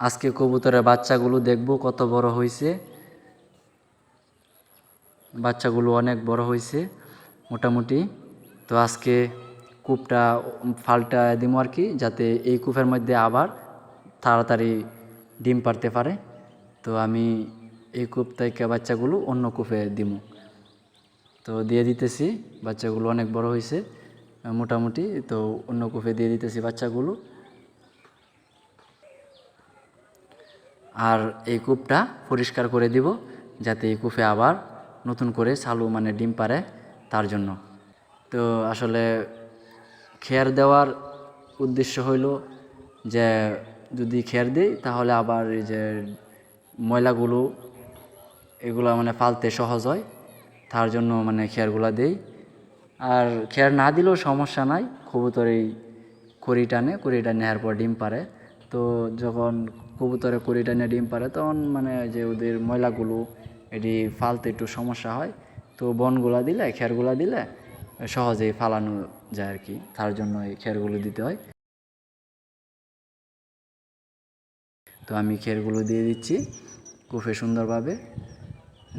আজকে কবুতরের বাচ্চাগুলো দেখব কত বড় হয়েছে বাচ্চাগুলো অনেক বড় হয়েছে মোটামুটি। তো আজকে কূপটা ফালটা দিব আর কি, যাতে এই কূপের মধ্যে আবার তাড়াতাড়ি ডিম পারতে পারে। তো আমি এই কূপ থেকে বাচ্চাগুলো অন্য কূপে দিব। তো দিয়ে দিতেছি, বাচ্চাগুলো অনেক বড় হয়েছে মোটামুটি। তো অন্য কূপে দিয়ে দিতেছি বাচ্চাগুলো। আর এই কূপটা পরিষ্কার করে দিব যাতে এই কূপে আবার নতুন করে চালু মানে ডিম পারে তার জন্য। তো আসলে খেয়ার দেওয়ার উদ্দেশ্য হইল যে যদি খেয়ার দিই তাহলে আবার এই যে ময়লাগুলো এগুলো মানে পালতে সহজ হয়, তার জন্য মানে খেয়ারগুলো দেই। আর খেয়ার না দিলেও সমস্যা নাই, কবুতর এই কড়ি টানে কড়ি টানে নেওয়ার পর ডিম পারে তো যখন কবুতরে কড়ি নিয়ে ডিম পারে, তখন মানে যে ওদের ময়লাগুলো, এটি ফালতে একটু সমস্যা হয়। তো বনগুলা দিলে, খেরগুলা দিলে সহজেই ফালানো যায় আর কি, তার জন্য এই খেরগুলো দিতে হয়। তো আমি খেরগুলো দিয়ে দিচ্ছি কুফে সুন্দরভাবে,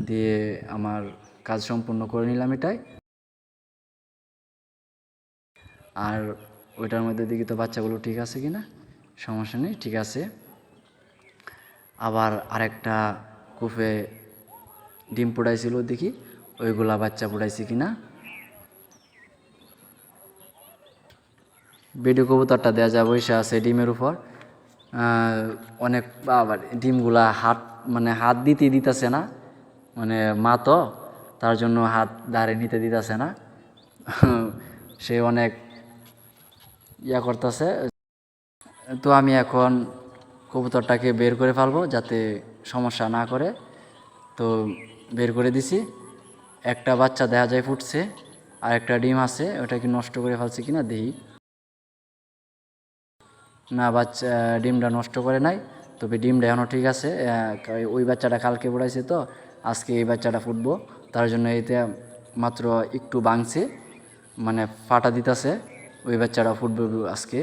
দিয়ে আমার কাজ সম্পূর্ণ করে নিলাম এটাই। আর ওইটার মধ্যে দেখি তো বাচ্চাগুলো ঠিক আছে কি না সমস্যা নেই, ঠিক আছে। আবার আরেকটা কুফে ডিম পোড়াইছিল, দেখি। ওইগুলা বাচ্চা পোড়াইছে কি না ভিডিও কবুতরটা দেওয়া যায়, বসে আছে ডিমের উপর। অনেক আবার ডিমগুলা হাত মানে হাত দিতে দিতেছে না। মানে মা তো, তার জন্য হাত দাঁড়ে নিতে দিতেছে না। সে অনেক ইয়া করতেছে। তো আমি এখন কবুতরটাকে বের করে ফেলব যাতে সমস্যা না করে। তো বের করে দিছি। একটা বাচ্চা দেখা যায় ফুটছে আর একটা ডিম আছে, ওটা কি নষ্ট করে ফেলছে কি না দেখি। না, বাচ্চা, ডিমটা নষ্ট করে নাই, তবে ডিমটা এখনও ঠিক আছে ওই বাচ্চাটা কালকে পড়াইছে তো, আজকে এই বাচ্চাটা ফুটবো। তার জন্য এতে মাত্র একটু বাংছে মানে ফাটা দিতেছে, ওই বাচ্চাটা ফুটবে আজকে।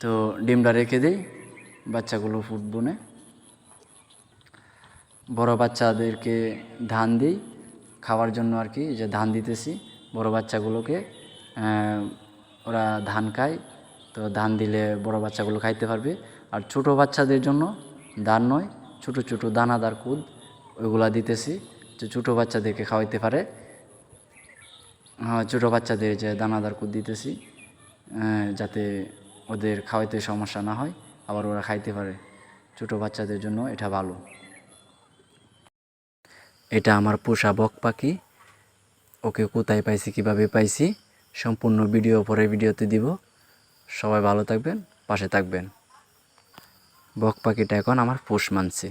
তো ডিমটা রেখে দিই। বাচ্চাগুলো ফুটবো না বড় বাচ্চাদেরকে ধান দিই, খাওয়ার জন্য আর কি যে ধান দিতেছি। বড় বাচ্চাগুলোকে ওরা ধান খায়, তো ধান দিলে বড় বাচ্চাগুলো খাইতে পারবে। আর ছোট বাচ্চাদের জন্য ধান নয়, ছোট ছোট দানাদার কুদ, ওইগুলা দিতেছি, যে ছোটো বাচ্চাদেরকে খাওয়াইতে পারে। হ্যাঁ ছোটো বাচ্চাদের যে দানাদার কুদ দিতেছি যাতে ওদের খাওয়াইতে সমস্যা না হয়। আবার ওরা খাইতে পারে। ছোট বাচ্চাদের জন্য এটা ভালো। এটা আমার পোষা বক পাখি। ওকে কোথায় পাইছি, কীভাবে পাইছি, সম্পূর্ণ ভিডিও পরে ভিডিওতে দিব। সবাই ভালো থাকবেন, পাশে থাকবেন। বক পাখিটা এখন আমার পোষ মানছে।